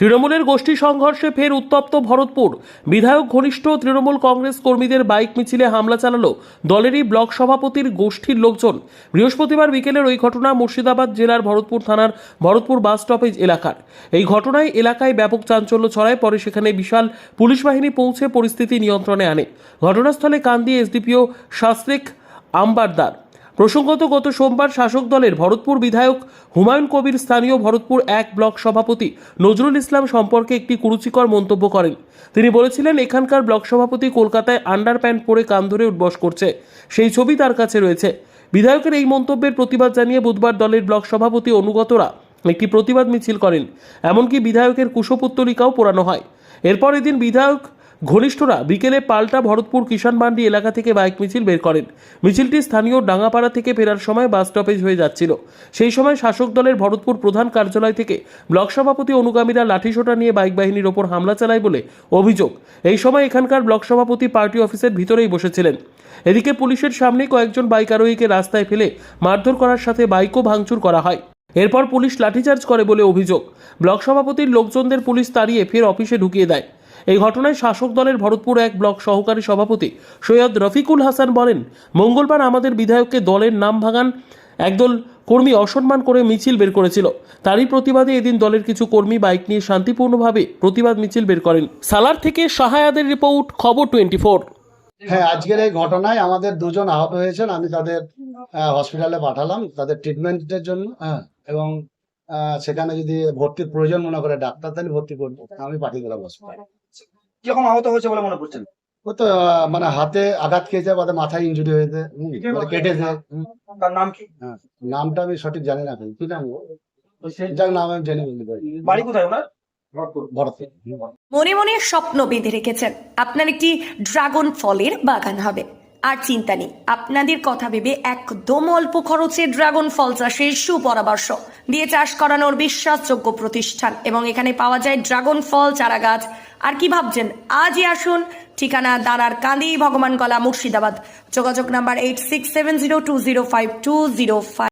তৃণমূলের গোষ্ঠী সংঘর্ষে ফের উত্তপ্ত ভরতপুর। বিধায়ক ঘনিষ্ঠ তৃণমূল কংগ্রেস কর্মীদের বাইক মিছিলে হামলা চালালো দলেরই ব্লক সভাপতির গোষ্ঠীর লোকজন। বৃহস্পতিবার বিকেলের ওই ঘটনা মুর্শিদাবাদ জেলার ভরতপুর থানার ভরতপুর বাস স্টপেজ এলাকার। এই ঘটনায় এলাকায় ব্যাপক চাঞ্চল্য ছড়ায়, পরে সেখানে বিশাল পুলিশ বাহিনী পৌঁছে পরিস্থিতি নিয়ন্ত্রণে আনে। ঘটনাস্থলে কান্দি এসডিপিও শাস্ত্রিক আম্বারদার প্রসঙ্গত, গত সোমবার শাসক দলের ভরতপুর বিধায়ক হুমায়ুন কবির স্থানীয় ভরতপুর এক ব্লক সভাপতি নজরুল ইসলাম সম্পর্কে একটি কুরুচিকর মন্তব্য করেন। তিনি বলেছিলেন, এখানকার ব্লক সভাপতি কলকাতায় আন্ডার প্যান্ট পরে কান ধরে উঠবস করছে। সেই ছবি তার কাছে রয়েছে। বিধায়কের এই মন্তব্যের প্রতিবাদ জানিয়ে বুধবার দলের ব্লক সভাপতি অনুগতরা একটি প্রতিবাদ মিছিল করেন। এমনকি বিধায়কের কুশপুত্তলিকাও পোড়ানো হয়। এরপর এদিন বিধায়ক ঘনিষ্ঠরা বিকেলে পাল্টা ভরতপুর কিষানবান্ডি এলাকা থেকে বাইক মিছিল বের করেন। মিছিলটি স্থানীয় ডাঙ্গাপাড়া থেকে ফেরার সময় বাস স্টপেজ হয়ে যাচ্ছিল। সেই সময় শাসক দলের ভরতপুর প্রধান কার্যালয় থেকে ব্লক সভাপতি অনুগামীরা লাঠিসোঁটা নিয়ে বাইক বাহিনীর ওপর হামলা চালায় বলে অভিযোগ। এই সময় এখানকার ব্লক সভাপতি পার্টি অফিসের ভিতরেই বসেছিলেন। এদিকে পুলিশের সামনে কয়েকজন বাইক আরোহীকে রাস্তায় ফেলে মারধর করার সাথে বাইকও ভাঙচুর করা হয়। এরপর পুলিশ লাঠিচার্জ করে বলে অভিযোগ। ব্লক সভাপতির লোকজনদের পুলিশ তাড়িয়ে ফের অফিসে ঢুকিয়ে দেয়। এই ঘটনায় শাসক দলের ভরতপুর এক ব্লক সহকারী সভাপতি সৈয়দ রফিকুল হাসান বলেন, মঙ্গলবার আমাদের বিধায়ককে দলের নাম ভাঙান একদল কর্মী অসম্মান করে মিছিল বের করেছিল। তারই প্রতিবাদে এদিন দলের কিছু কর্মী বাইক নিয়ে শান্তিপূর্ণভাবে প্রতিবাদ মিছিল বের করেন। সালার থেকে সাহায়াদের রিপোর্ট, খবর টোয়েন্টি হ্যাঁ আজকের এই ঘটনায় আমাদের দুজন আহত হয়েছেন আমি তাদের হসপিটালে পাঠালাম তাদের ট্রিটমেন্টের জন্য হ্যাঁ এবং সেখানে যদি ভর্তির প্রয়োজন মনে করে ডাক্তার তাহলে ভর্তি করব। আমি পাঠিয়ে দিলাম হসপিটালে কীরকম আহত হয়েছে বলে মনে করছেন? ও তো মানে হাতে আঘাত খেয়েছে বা মাথায় ইঞ্জুরি হয়েছে হুম, মানে কেটেছে তার নাম কি? হ্যাঁ নামটা আমি সঠিক জানি না কি নাম? ও? যার নাম আমি জেনে বাড়ি কোথায় ওনার? মনে মনে স্বপ্ন বেঁধে রেখেছেন। আপনার একটি ড্রাগন ফলের বাগান হবে। আর চিন্তা নেই, আপনাদের কথা ভেবে একদম অল্প খরচে ড্রাগন ফল চাষের সুপরামর্শ দিয়ে চাষ করানোর বিশ্বাসযোগ্য প্রতিষ্ঠান। এবং এখানে পাওয়া যায় ড্রাগন ফল চারা গাছ আর কি ভাবছেন? আজই আসুন। ঠিকানা দাঁড়ার কাঁদি ভগবান কলা মুর্শিদাবাদ। যোগাযোগ number eight six seven zero two zero five two zero five